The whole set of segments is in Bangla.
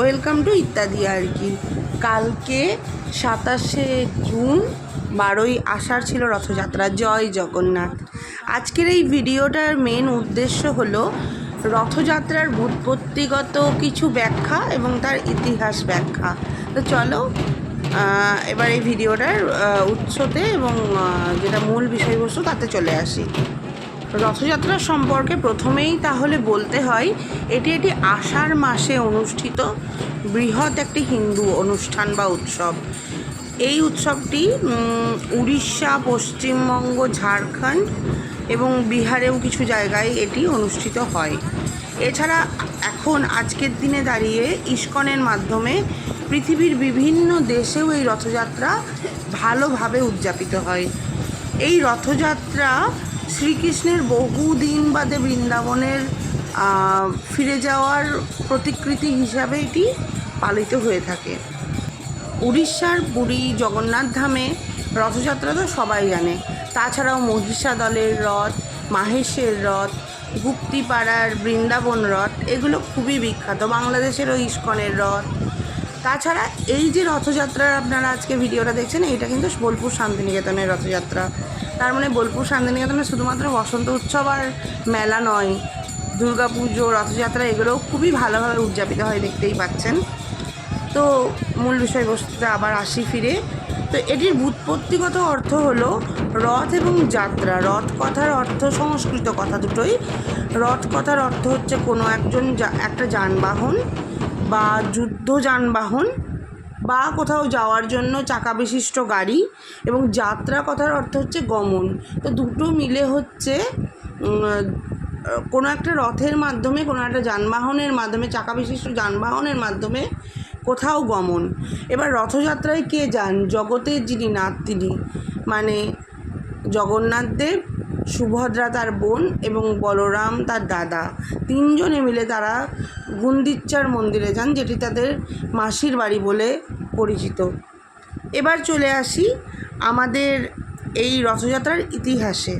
ওয়েলকাম টু ইত্যাদি আর কি। কালকে সাতাশে জুন, বারোই আষাঢ় ছিল রথযাত্রা। জয় জগন্নাথ। আজকের এই ভিডিওটার মেন উদ্দেশ্য হলো রথযাত্রার ভূতপত্তিগত কিছু ব্যাখ্যা এবং তার ইতিহাস ব্যাখ্যা। তো চলো এবার এই ভিডিওটার উৎসতে এবং যেটা মূল বিষয়বস্তু তাতে চলে আসি। রথযাত্রা সম্পর্কে প্রথমেই তাহলে বলতে হয়, এটি এটি আষাঢ় মাসে অনুষ্ঠিত বৃহৎ একটি হিন্দু অনুষ্ঠান বা উৎসব। এই উৎসবটি উড়িষ্যা, পশ্চিমবঙ্গ, ঝাড়খণ্ড এবং বিহারেও কিছু জায়গায় এটি অনুষ্ঠিত হয়। এছাড়া এখন আজকের দিনে দাঁড়িয়ে ইস্কনের মাধ্যমে পৃথিবীর বিভিন্ন দেশেও এই রথযাত্রা ভালোভাবে উদযাপিত হয়। এই রথযাত্রা শ্রীকৃষ্ণের বহুদিন বাদে বৃন্দাবনের ফিরে যাওয়ার প্রতিকৃতি হিসাবে এটি পালিত হয়ে থাকে। উড়িষ্যার পুরী জগন্নাথ ধামে রথযাত্রা তো সবাই জানে। তাছাড়াও মহিষা দলের রথ, মাহেশের রথ, গুপ্তিপাড়ার বৃন্দাবন রথ, এগুলো খুবই বিখ্যাত। বাংলাদেশেরও ইস্কনের রথ। তাছাড়া এই যে রথযাত্রার আপনারা আজকে ভিডিওটা দেখছেন এটা কিন্তু বোলপুর শান্তিনিকেতনের রথযাত্রা। তার মানে বোলপুর শান্তিনিকেতনে শুধুমাত্র বসন্ত উৎসব আর মেলা নয় দুর্গা পুজো রথযাত্রা, এগুলোও খুবই ভালোভাবে উদযাপিত হয়, দেখতেই পাচ্ছেন। তো মূল বিষয়বস্তুতে আবার আসি ফিরে। তো এটির বুৎপত্তিগত অর্থ হলো রথ এবং যাত্রা। রথ কথার অর্থ সংস্কৃত কথা দুটোই। রথ কথার অর্থ হচ্ছে কোনো একজন একটা যানবাহন বা যুদ্ধ যানবাহন। বা কোথাও যাওয়ার জন্য চাকা বিশিষ্ট গাড়ি এবং যাত্রা কথার অর্থ হচ্ছে গমন। তো দুটো মিলে হচ্ছে কোনো একটা রথের মাধ্যমে, কোনো একটা যানবাহনের মাধ্যমে, চাকা বিশিষ্ট যানবাহনের মাধ্যমে কোথাও গমন। এবার রথযাত্রায় কে যান? জগতের যিনি নাথ তিনি মানে জগন্নাথ দেব সুভদ্রা তার বোন এবং বলরাম তার দাদা। তিনজনে মিলে তারা গুন্দিচ্চার মন্দিরে যান, যেটি তাদের মাসির বাড়ি বলে পরিচিত। এবার চলে আসি আমাদের এই রথযাত্রার ইতিহাসে।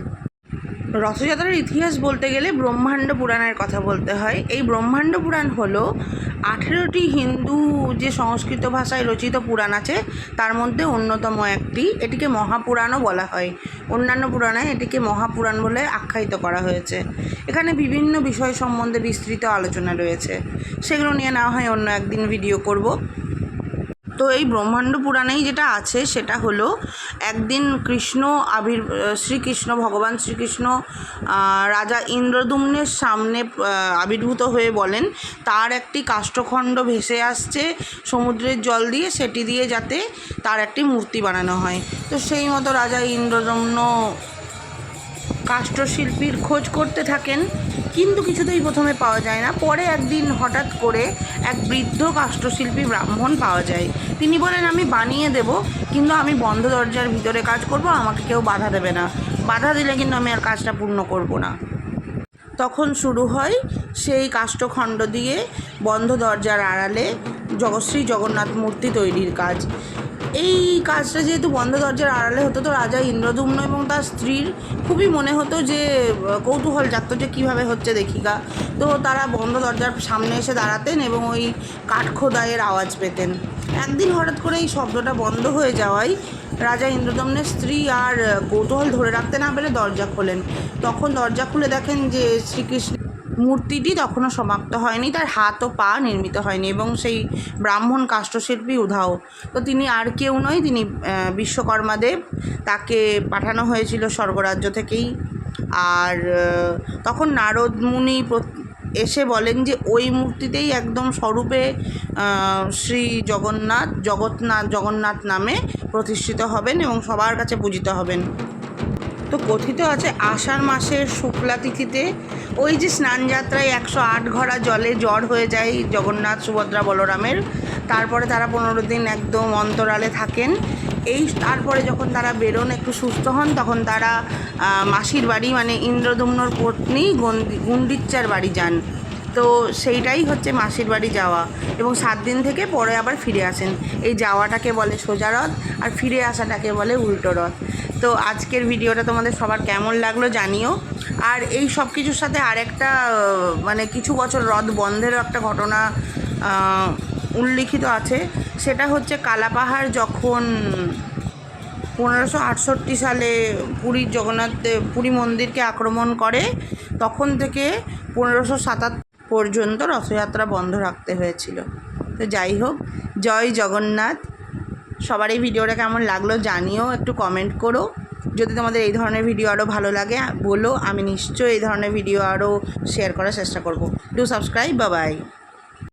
রথযাত্রার ইতিহাস বলতে গেলে ব্রহ্মাণ্ড পুরাণের কথা বলতে হয়। এই ব্রহ্মাণ্ড পুরাণ হলো আঠেরোটি হিন্দু যে সংস্কৃত ভাষায় রচিত পুরাণ আছে, তার মধ্যে অন্যতম একটি। এটিকে মহাপুরাণও বলা হয়। অন্যান্য পুরাণে এটিকে মহাপুরাণ বলে আখ্যায়িত করা হয়েছে। এখানে বিভিন্ন বিষয় সম্বন্ধে বিস্তৃত আলোচনা রয়েছে। সেগুলো নিয়ে না হয় অন্য একদিন ভিডিও করব। তো এই ব্রহ্মাণ্ড পুরাণেই যেটা আছে সেটা হলো একদিন কৃষ্ণ আবির শ্রীকৃষ্ণ, ভগবান শ্রীকৃষ্ণ রাজা ইন্দ্রদুম্নের সামনে আবির্ভূত হয়ে বলেন, তার একটি কাষ্ঠখণ্ড ভেসে আসছে সমুদ্রের জল দিয়ে, সেটি দিয়ে যাতে তার একটি মূর্তি বানানো হয়। তো সেই মতো রাজা ইন্দ্রদম্ন কাষ্ঠশিল্পীর খোঁজ করতে থাকেন। কিন্তু কিছুতেই প্রথমে পাওয়া যায় না। পরে একদিন হঠাৎ করে এক বৃদ্ধ কাষ্ঠশিল্পী ব্রাহ্মণ পাওয়া যায়। তিনি বলেন, আমি বানিয়ে দেব, কিন্তু আমি বন্ধ দরজার ভিতরে কাজ করব, আমাকে কেউ বাধা দেবে না। বাধা দিলে কিন্তু আমি আর কাজটা পূর্ণ করব না। তখন শুরু হয় সেই কাষ্ঠখণ্ড দিয়ে বন্ধ দরজার আড়ালে জগশ্রী জগন্নাথ মূর্তি তৈরির কাজ। এই কাজটা যেহেতু বন্ধ দরজার আড়ালে হতো, তো রাজা ইন্দ্রদুম্ন এবং তার স্ত্রীর খুবই মনে হতো যে কৌতূহল জাগতো যে কীভাবে হচ্ছে দেখিকা। তো তারা বন্ধ দরজার সামনে এসে দাঁড়াতেন এবং ওই কাঠখোদাইয়ের আওয়াজ পেতেন। একদিন হঠাৎ করে এই শব্দটা বন্ধ হয়ে যাওয়ায় রাজা ইন্দ্রদম্নের স্ত্রী আর কৌতূহল ধরে রাখতে না পেরে দরজা খোলেন। তখন দরজা খুলে দেখেন যে শ্রীকৃষ্ণ মূর্তিটি তখনও সমাপ্ত হয়নি, তার হাত ও পা নির্মিত হয়নি এবং সেই ব্রাহ্মণ কাষ্ঠশিল্পী উধাও। তো তিনি আর কেউ নয়, তিনি বিশ্বকর্মাদেব, তাকে পাঠানো হয়েছিল স্বর্গরাজ্য থেকেই। আর তখন নারদ মুনি এসে বলেন যে ওই মূর্তিতেই একদম স্বরূপে শ্রী জগন্নাথ জগৎনাথ জগন্নাথ নামে প্রতিষ্ঠিত হবেন এবং সবার কাছে পূজিত হবেন। তো কথিত আছে আষাঢ় মাসের শুক্লা তিথিতে ওই যে স্নানযাত্রায় একশো আট ঘরা জলে জ্বর হয়ে যায় জগন্নাথ, সুভদ্রা, বলরামের। তারপরে তারা পনেরো দিন একদম অন্তরালে থাকেন। এই তারপরে যখন তারা বেরোন, একটু সুস্থ হন, তখন তারা মাসির বাড়ি মানে ইন্দ্রদুম্নর পত্নী গুন্ডিচ্চার বাড়ি যান। তো সেইটাই হচ্ছে মাসির বাড়ি যাওয়া। এবং সাত দিন থেকে পরে আবার ফিরে আসেন। এই যাওয়াটাকে বলে সোজা রথ, আর ফিরে আসাটাকে বলে উল্টো রথ। তো আজকের ভিডিওটা তোমাদের সবার কেমন লাগল জানিও। আর এই সব কিছুর সাথে আরেকটা মানে কিছু বছর রথ বন্ধেরও একটা ঘটনা উল্লিখিত আছে। সেটা হচ্ছে কালাপাহাড় যখন পনেরোশো আটষট্টি সালে পুরীর জগন্নাথ, পুরী মন্দিরকে আক্রমণ করে, তখন থেকে পনেরোশো পর্যন্ত রথযাত্রা বন্ধ রাখতে হয়েছিল। তো যাই হোক, জয় জগন্নাথ। সবার এই ভিডিওটা কেমন লাগল জানিও, একটু কমেন্ট করো। যদি তোমাদের এই ধরনের ভিডিও আরও ভালো লাগে, বলো, আমি নিশ্চয়ই এই ধরনের ভিডিও আরও শেয়ার করার চেষ্টা করব। ডু সাবস্ক্রাইব বাবাই